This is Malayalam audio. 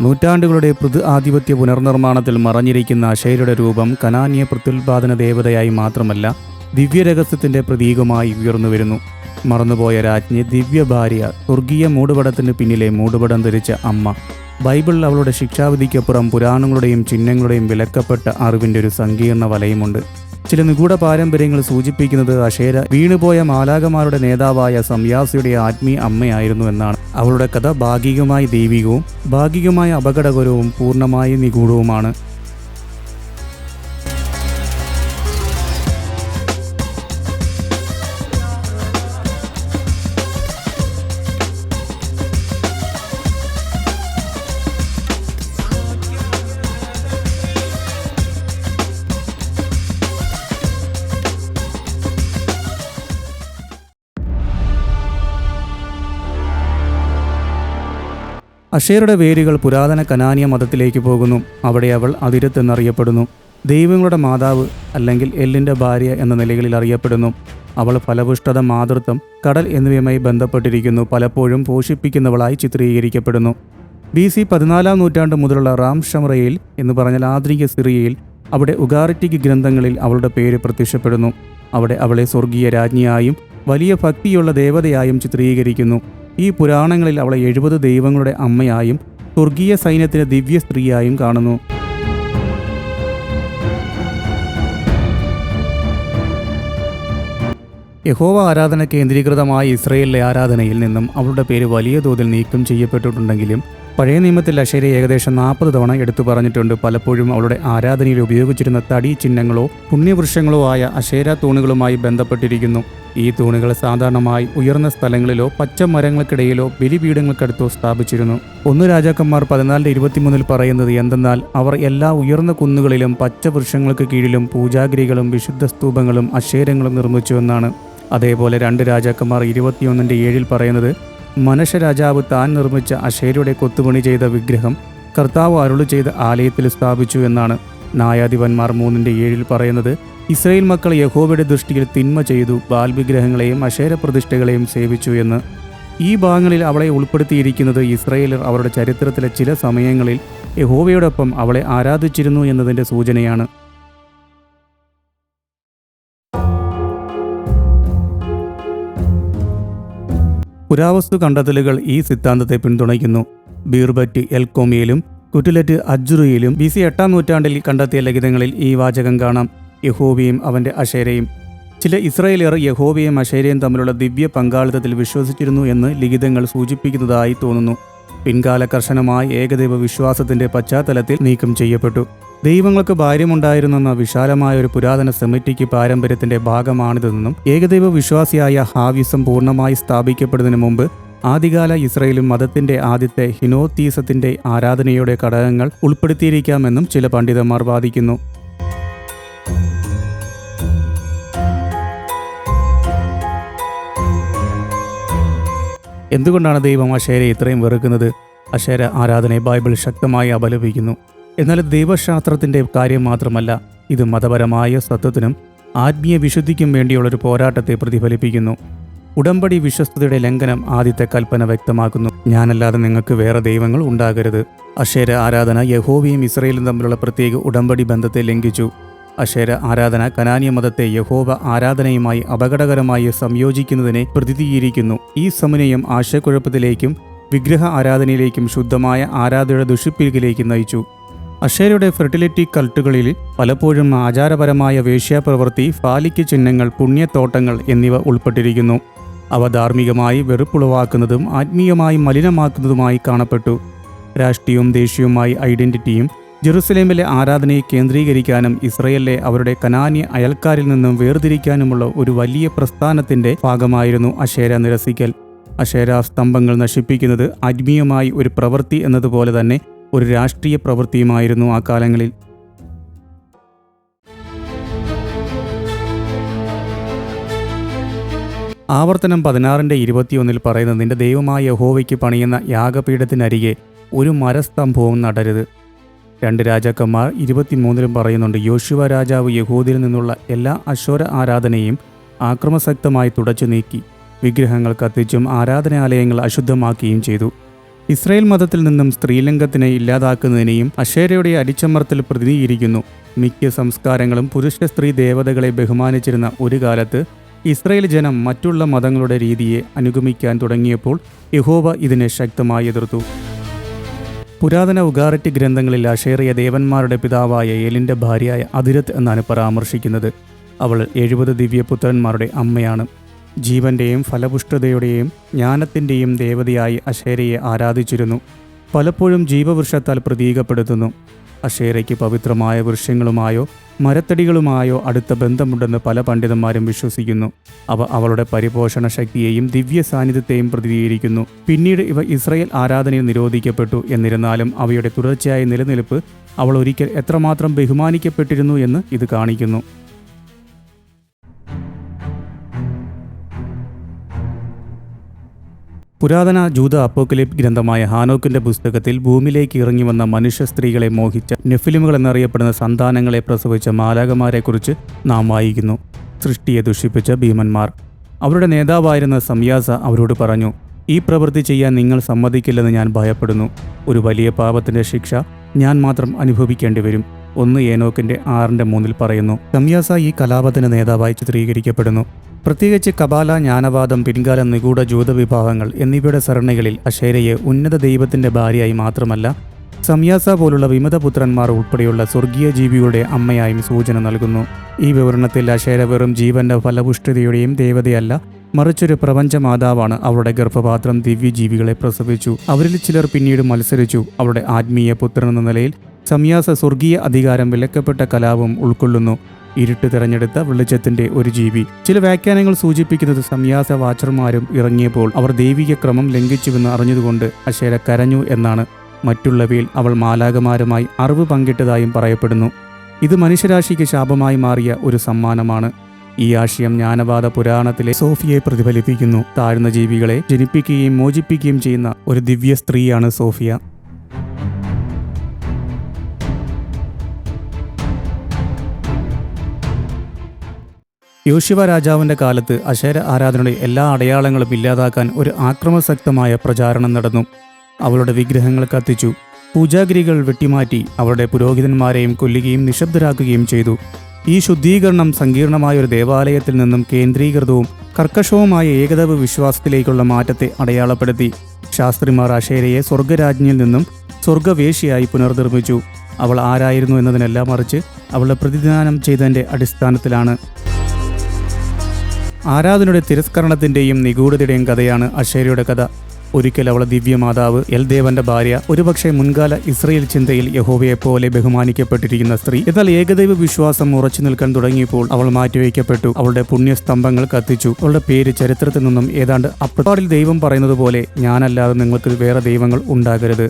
നൂറ്റാണ്ടുകളുടെ പൃഥു ആധിപത്യ പുനർനിർമ്മാണത്തിൽ മറഞ്ഞിരിക്കുന്ന അഷേരയുടെ രൂപം കനാന്യ പ്രത്യുൽപാദന ദേവതയായി മാത്രമല്ല ദിവ്യരഹസ്യത്തിന്റെ പ്രതീകമായി ഉയർന്നുവരുന്നു മറന്നുപോയ രാജ്ഞി ദിവ്യ ഭാര്യ സ്വർഗീയ മൂടുപടത്തിന് പിന്നിലെ മൂടുപടം ധരിച്ച അമ്മ. ബൈബിൾ അവളുടെ ശിക്ഷാവിധിക്കപ്പുറം പുരാണങ്ങളുടെയും ചിഹ്നങ്ങളുടെയും വിലക്കപ്പെട്ട അറിവിന്റെ ഒരു സങ്കീർണ വലയമുണ്ട്. ചില നിഗൂഢ പാരമ്പര്യങ്ങൾ സൂചിപ്പിക്കുന്നത് അഷേര വീണുപോയ മാലാകമാരുടെ നേതാവായ സംയാസിയുടെ ആത്മീയ അമ്മയായിരുന്നു എന്നാണ്. അവളുടെ കഥ ഭാഗികമായി ദൈവികവും ഭാഗികമായ അപകടകരവും പൂർണമായി നിഗൂഢവുമാണ്. അഷേറുടെ വേരുകൾ പുരാതന കനാനിയ മതത്തിലേക്ക് പോകുന്നു. അവിടെ അവൾ അതിരത്തെന്നറിയപ്പെടുന്നു. ദൈവങ്ങളുടെ മാതാവ് അല്ലെങ്കിൽ എല്ലിന്റെ ഭാര്യ എന്ന നിലകളിൽ അറിയപ്പെടുന്നു. അവൾ ഫലപുഷ്ടത മാതൃത്വം കടൽ എന്നിവയുമായി ബന്ധപ്പെട്ടിരിക്കുന്നു. പലപ്പോഴും പോഷിപ്പിക്കുന്നവളായി ചിത്രീകരിക്കപ്പെടുന്നു. ബി സി പതിനാലാം നൂറ്റാണ്ട് മുതലുള്ള റാം ഷമറയിൽ എന്ന് പറഞ്ഞാൽ ആധുനിക സിറിയയിൽ അവിടെ ഉഗാറിറ്റിക് ഗ്രന്ഥങ്ങളിൽ അവളുടെ പേര് പ്രത്യക്ഷപ്പെടുന്നു. അവിടെ അവളെ സ്വർഗീയ രാജ്ഞിയായും വലിയ ഭക്തിയുള്ള ദേവതയായും ചിത്രീകരിക്കുന്നു. ഈ പുരാണങ്ങളിൽ അവളെ എഴുപത് ദൈവങ്ങളുടെ അമ്മയായും സ്വർഗീയ സൈന്യത്തിലെ ദിവ്യ സ്ത്രീയായും കാണുന്നു. യഹോവ ആരാധന കേന്ദ്രീകൃതമായ ഇസ്രയേലിലെ ആരാധനയിൽ നിന്നും അവളുടെ പേര് വലിയ തോതിൽ നീക്കം ചെയ്യപ്പെട്ടിട്ടുണ്ടെങ്കിലും പഴയ നിയമത്തിൽ അശ്വരി ഏകദേശം നാൽപ്പത് തവണ എടുത്തു പറഞ്ഞിട്ടുണ്ട്. പലപ്പോഴും അവളുടെ ആരാധനയിൽ ഉപയോഗിച്ചിരുന്ന തടി ചിഹ്നങ്ങളോ പുണ്യവൃക്ഷങ്ങളോ ആയ അശേര തൂണുകളുമായി ബന്ധപ്പെട്ടിരിക്കുന്നു. ഈ തൂണുകൾ സാധാരണമായി ഉയർന്ന സ്ഥലങ്ങളിലോ പച്ച മരങ്ങൾക്കിടയിലോ ബലിപീഠങ്ങൾക്കടുത്തോ സ്ഥാപിച്ചിരുന്നു. ഒന്ന് രാജാക്കന്മാർ പതിനാലിന്റെ ഇരുപത്തിമൂന്നിൽ പറയുന്നത് എന്തെന്നാൽ അവർ എല്ലാ ഉയർന്ന കുന്നുകളിലും പച്ചവൃക്ഷങ്ങൾക്ക് കീഴിലും പൂജാഗിരികളും വിശുദ്ധ സ്തൂപങ്ങളും നിർമ്മിച്ചു എന്നാണ്. അതേപോലെ രണ്ട് രാജാക്കന്മാർ ഇരുപത്തിയൊന്നിന്റെ ഏഴിൽ പറയുന്നത് മനശ രാജാവ് താൻ നിർമ്മിച്ച അശേരിയുടെ കൊത്തുപണി ചെയ്ത വിഗ്രഹം കർത്താവ് അരുളു ചെയ്ത ആലയത്തിൽ സ്ഥാപിച്ചു എന്നാണ് നായാധിപന്മാർ മൂന്നിന്റെ ഏഴിൽ പറയുന്നത്. ഇസ്രയേൽ മക്കൾ യഹോബയുടെ ദൃഷ്ടിയിൽ തിന്മ ചെയ്തു ബാൽ വിഗ്രഹങ്ങളെയും അശേര പ്രതിഷ്ഠകളെയും സേവിച്ചു എന്ന്. ഈ ഭാഗങ്ങളിൽ അവളെ ഉൾപ്പെടുത്തിയിരിക്കുന്നത് ഇസ്രയേലർ അവരുടെ ചരിത്രത്തിലെ ചില സമയങ്ങളിൽ യഹോവയോടൊപ്പം അവളെ ആരാധിച്ചിരുന്നു എന്നതിന്റെ സൂചനയാണ്. പുരാവസ്തു കണ്ടെത്തലുകൾ ഈ സിദ്ധാന്തത്തെ പിന്തുണയ്ക്കുന്നു. ബീർബറ്റ് എൽക്കോമിയിലും കുറ്റിലറ്റ് അജ്റുയിലും ബി സി എട്ടാം നൂറ്റാണ്ടിൽ കണ്ടെത്തിയ ലിഖിതങ്ങളിൽ ഈ വാചകം കാണാം. യഹോബിയും അവന്റെ അശേരയും. ചില ഇസ്രയേലിയർ യഹോബിയും അശേരയും തമ്മിലുള്ള ദിവ്യ പങ്കാളിത്തത്തിൽ വിശ്വസിച്ചിരുന്നു എന്ന് ലിഖിതങ്ങൾ സൂചിപ്പിക്കുന്നതായി തോന്നുന്നു. പിൻകാല കർശനമായ ഏകദൈവ വിശ്വാസത്തിന്റെ പശ്ചാത്തലത്തിൽ നീക്കം ചെയ്യപ്പെട്ടു. ദൈവങ്ങൾക്ക് ഭാര്യമുണ്ടായിരുന്നെന്ന വിശാലമായ ഒരു പുരാതന സെമിറ്റിക് പാരമ്പര്യത്തിന്റെ ഭാഗമാണിതെന്നും ഏകദൈവ വിശ്വാസിയായ ഹാവിസം പൂർണമായി സ്ഥാപിക്കപ്പെടുന്നതിന് മുമ്പ് ആദ്യകാല ഇസ്രയേലും മതത്തിന്റെ ആദ്യത്തെ ഹിനോത്തീസത്തിന്റെ ആരാധനയുടെ ഘടകങ്ങൾ ഉൾപ്പെടുത്തിയിരിക്കാമെന്നും ചില പണ്ഡിതന്മാർ വാദിക്കുന്നു. എന്തുകൊണ്ടാണ് ദൈവം അശേരെ ഇത്രയും വെറുക്കുന്നത്? അശേര ആരാധനയെ ബൈബിൾ ശക്തമായി അപലപിക്കുന്നു. എന്നാൽ ദൈവശാസ്ത്രത്തിന്റെ കാര്യം മാത്രമല്ല ഇത് മതപരമായ സത്വത്തിനും ആത്മീയ വിശുദ്ധിക്കും വേണ്ടിയുള്ളൊരു പോരാട്ടത്തെ പ്രതിഫലിപ്പിക്കുന്നു. ഉടമ്പടി വിശ്വസ്തയുടെ ലംഘനം ആദ്യത്തെ കൽപ്പന വ്യക്തമാക്കുന്നു. ഞാനല്ലാതെ നിങ്ങൾക്ക് വേറെ ദൈവങ്ങൾ ഉണ്ടാകരുത്. അശേര ആരാധന യഹോവയും ഇസ്രയേലും തമ്മിലുള്ള പ്രത്യേക ഉടമ്പടി ബന്ധത്തെ ലംഘിച്ചു. അശേര ആരാധന കനാനിയ മതത്തെ യഹോവ ആരാധനയുമായി അപകടകരമായി സംയോജിക്കുന്നതിനെ പ്രതിനിധീകരിക്കുന്നു. ഈ സമന്വയം ആശയക്കുഴപ്പത്തിലേക്കും വിഗ്രഹ ആരാധനയിലേക്കും ശുദ്ധമായ ആരാധയുടെ ദുഷിപ്പിലേക്കും നയിച്ചു. അഷേരയുടെ ഫെർട്ടിലിറ്റി കൾട്ടുകളിൽ പലപ്പോഴും ആചാരപരമായ വേശ്യാപ്രവൃത്തി ഫാലിക്ക് ചിഹ്നങ്ങൾ പുണ്യത്തോട്ടങ്ങൾ എന്നിവ ഉൾപ്പെട്ടിരിക്കുന്നു. അവ ധാർമ്മികമായി വെറുപ്പുളവാക്കുന്നതും ആത്മീയമായി മലിനമാക്കുന്നതുമായി കാണപ്പെട്ടു. രാഷ്ട്രീയവും ദേശീയവുമായി ഐഡന്റിറ്റിയും ജെറുസലേമിലെ ആരാധനയെ കേന്ദ്രീകരിക്കാനും ഇസ്രയേലിലെ അവരുടെ കനാന്യ അയൽക്കാരിൽ നിന്നും വേർതിരിക്കാനുമുള്ള ഒരു വലിയ പ്രസ്ഥാനത്തിന്റെ ഭാഗമായിരുന്നു അഷേര നിരസിക്കൽ. അഷേരാ സ്തംഭങ്ങൾ നശിപ്പിക്കുന്നത് ആത്മീയമായി ഒരു പ്രവൃത്തി എന്നതുപോലെ തന്നെ ഒരു രാഷ്ട്രീയ പ്രവൃത്തിയുമായിരുന്നു ആ കാലങ്ങളിൽ. ആവർത്തനം പതിനാറിന്റെ ഇരുപത്തിയൊന്നിൽ പറയുന്നത് നിന്റെ ദൈവമായ യഹോവയ്ക്ക് പണിയുന്ന യാഗപീഠത്തിനരികെ ഒരു മരസ്തംഭവും നടരുത്. രണ്ട് രാജാക്കന്മാർ ഇരുപത്തിമൂന്നിലും പറയുന്നുണ്ട് യോശുവ രാജാവ് യഹൂദിൽ നിന്നുള്ള എല്ലാ അശ്വര ആരാധനയും ആക്രമസക്തമായി തുടച്ചു നീക്കി. വിഗ്രഹങ്ങൾ കത്തിച്ചും ആരാധനാലയങ്ങൾ അശുദ്ധമാക്കുകയും ചെയ്തു. ഇസ്രായേൽ മതത്തിൽ നിന്നും സ്ത്രീലിംഗത്തിനെ ഇല്ലാതാക്കുന്നതിനെയും അഷേരയുടെ അടിച്ചമർത്തൽ പ്രതിനിധീകരിക്കുന്നു. മിക്ക സംസ്കാരങ്ങളും പുരുഷ സ്ത്രീ ദേവതകളെ ബഹുമാനിച്ചിരുന്ന ഒരു കാലത്ത് ഇസ്രായേൽ ജനം മറ്റുള്ള മതങ്ങളുടെ രീതിയെ അനുഗമിക്കാൻ തുടങ്ങിയപ്പോൾ യഹോവ ഇതിനെ ശക്തമായി എതിർത്തു. പുരാതന ഉഗാറിറ്റി ഗ്രന്ഥങ്ങളിൽ അഷേറിയ ദേവന്മാരുടെ പിതാവായ ഏലിന്റെ ഭാര്യയായ അതിരത്ത് എന്നാണ് പരാമർശിക്കുന്നത്. അവൾ എഴുപത് ദിവ്യപുത്രന്മാരുടെ അമ്മയാണ്. ജീവന്റെയും ഫലപുഷ്ടതയുടെയും ജ്ഞാനത്തിന്റെയും ദേവതയായി അഷേരയെ ആരാധിച്ചിരുന്നു. പലപ്പോഴും ജീവവൃക്ഷത്താൽ പ്രതീകപ്പെടുത്തുന്നു. അഷേരയ്ക്ക് പവിത്രമായ വൃക്ഷങ്ങളുമായോ മരത്തടികളുമായോ അടുത്ത ബന്ധമുണ്ടെന്ന് പല പണ്ഡിതന്മാരും വിശ്വസിക്കുന്നു. അവ അവളുടെ പരിപോഷണ ശക്തിയെയും ദിവ്യ സാന്നിധ്യത്തെയും പ്രതിനിധീകരിക്കുന്നു. പിന്നീട് ഇവ ഇസ്രയേൽ ആരാധനയിൽ നിരോധിക്കപ്പെട്ടു എന്നിരുന്നാലും അവയുടെ തുടർച്ചയായ നിലനിൽപ്പ് അവൾ ഒരിക്കൽ എത്രമാത്രം ബഹുമാനിക്കപ്പെട്ടിരുന്നു എന്ന് ഇത് കാണിക്കുന്നു. പുരാതന ജൂത അപ്പോക്കലിപ് ഗ്രന്ഥമായ ഹാനോക്കിന്റെ പുസ്തകത്തിൽ ഭൂമിയിലേക്ക് ഇറങ്ങി വന്ന മനുഷ്യ സ്ത്രീകളെ മോഹിച്ച നെഫിലിമുകൾ എന്നറിയപ്പെടുന്ന സന്താനങ്ങളെ പ്രസവിച്ച മാലാകമാരെക്കുറിച്ച് നാം വായിക്കുന്നു. സൃഷ്ടിയെ ദുഷിപ്പിച്ച ഭീമന്മാർ. അവരുടെ നേതാവായിരുന്ന സംയാസ അവരോട് പറഞ്ഞു ഈ പ്രവൃത്തി ചെയ്യാൻ നിങ്ങൾ സമ്മതിക്കില്ലെന്ന് ഞാൻ ഭയപ്പെടുന്നു. ഒരു വലിയ പാപത്തിന്റെ ശിക്ഷ ഞാൻ മാത്രം അനുഭവിക്കേണ്ടി വരും ഒന്ന് ഏനോക്കിന്റെ ആറിന്റെ മൂന്നിൽ പറയുന്നു സംയാസ ഈ കലാപത്തിന്റെ നേതാവായി ചിത്രീകരിക്കപ്പെടുന്നു. പ്രത്യേകിച്ച് കപാല ജ്ഞാനവാദം പിൻകാല നിഗൂഢ ജൂതവിഭാഗങ്ങൾ എന്നിവയുടെ സരണികളിൽ അഷേരയെ ഉന്നത ദൈവത്തിന്റെ ഭാര്യയായി മാത്രമല്ല സംയാസ പോലുള്ള വിമതപുത്രന്മാർ ഉൾപ്പെടെയുള്ള സ്വർഗീയ ജീവികളുടെ അമ്മയായും സൂചന നൽകുന്നു. ഈ വിവരണത്തിൽ അശേര വെറും ജീവന്റെ ഫലപുഷ്ടിതയുടെയും ദേവതയല്ല മറിച്ചൊരു പ്രപഞ്ച മാതാവാണ് അവളുടെ ഗർഭപാത്രം ദിവ്യജീവികളെ പ്രസവിച്ചു. അവരിൽ ചിലർ പിന്നീട് മത്സരിച്ചു. അവരുടെ ആത്മീയ പുത്രൻ എന്ന നിലയിൽ സംയാസ സ്വർഗീയ അധികാരം വിലക്കപ്പെട്ട കലാപം ഉൾക്കൊള്ളുന്നു. ഇരുട്ട് തിരഞ്ഞെടുത്ത വെളിച്ചത്തിന്റെ ഒരു ജീവി. ചില വ്യാഖ്യാനങ്ങൾ സൂചിപ്പിക്കുന്നത് സംയാസ വാച്ചർമാരും ഇറങ്ങിയപ്പോൾ അവർ ദൈവിക ക്രമം ലംഘിച്ചുവെന്ന് അറിഞ്ഞതുകൊണ്ട് അശേര കരഞ്ഞു എന്നാണ്. മറ്റുള്ളവയിൽ അവൾ മാലാകമാരുമായി അറിവ് പങ്കിട്ടതായും പറയപ്പെടുന്നു. ഇത് മനുഷ്യരാശിക്ക് ശാപമായി മാറിയ ഒരു സമ്മാനമാണ്. ഈ ആശയം ജ്ഞാനവാദ പുരാണത്തിലെ സോഫിയെ പ്രതിഫലിപ്പിക്കുന്നു. താഴ്ന്ന ജീവികളെ ജനിപ്പിക്കുകയും മോചിപ്പിക്കുകയും ചെയ്യുന്ന ഒരു ദിവ്യ സ്ത്രീയാണ് സോഫിയ. യോശിവ രാജാവിന്റെ കാലത്ത് അശേര ആരാധനയുടെ എല്ലാ അടയാളങ്ങളും ഇല്ലാതാക്കാൻ ഒരു ആക്രമസക്തമായ പ്രചാരണം നടന്നു. അവളുടെ വിഗ്രഹങ്ങൾ കത്തിച്ചു. പൂജാഗിരികൾ വെട്ടിമാറ്റി അവളുടെ പുരോഹിതന്മാരെയും കൊല്ലുകയും നിശബ്ദരാക്കുകയും ചെയ്തു. ഈ ശുദ്ധീകരണം സങ്കീർണമായ ഒരു ദേവാലയത്തിൽ നിന്നും കേന്ദ്രീകൃതവും കർക്കശവുമായ ഏകദൈവ വിശ്വാസത്തിലേക്കുള്ള മാറ്റത്തെ അടയാളപ്പെടുത്തി. ശാസ്ത്രിമാർ അശേരയെ സ്വർഗരാജ്ഞിയിൽ നിന്നും സ്വർഗവേശിയായി പുനർനിർമ്മിച്ചു. അവൾ ആരായിരുന്നു എന്നതിനെല്ലാം മറിച്ച് അവളുടെ പ്രതിദാനം ചെയ്തതിന്റെ അടിസ്ഥാനത്തിലാണ്. ആരാധനയുടെ തിരസ്കരണത്തിന്റെയും നിഗൂഢതയുടെയും കഥയാണ് അഷേരയുടെ കഥ. ഒരിക്കൽ അവൾ ദിവ്യമാതാവ് എൽ ദേവന്റെ ഭാര്യ ഒരുപക്ഷെ മുൻകാല ഇസ്രയേൽ ചിന്തയിൽ യഹോവയെ പോലെ ബഹുമാനിക്കപ്പെട്ടിരിക്കുന്ന സ്ത്രീ എന്നാൽ ഏകദൈവ വിശ്വാസം ഉറച്ചു നിൽക്കാൻ തുടങ്ങിയപ്പോൾ അവൾ മാറ്റിവെക്കപ്പെട്ടു. അവളുടെ പുണ്യസ്തംഭങ്ങൾ കത്തിച്ചു. അവളുടെ പേര് ചരിത്രത്തിൽ നിന്നും ഏതാണ്ട് അപ്രപാടിൽ ദൈവം പറയുന്നത് പോലെ ഞാനല്ലാതെ നിങ്ങൾക്ക് വേറെ ദൈവങ്ങൾ ഉണ്ടാകരുത്.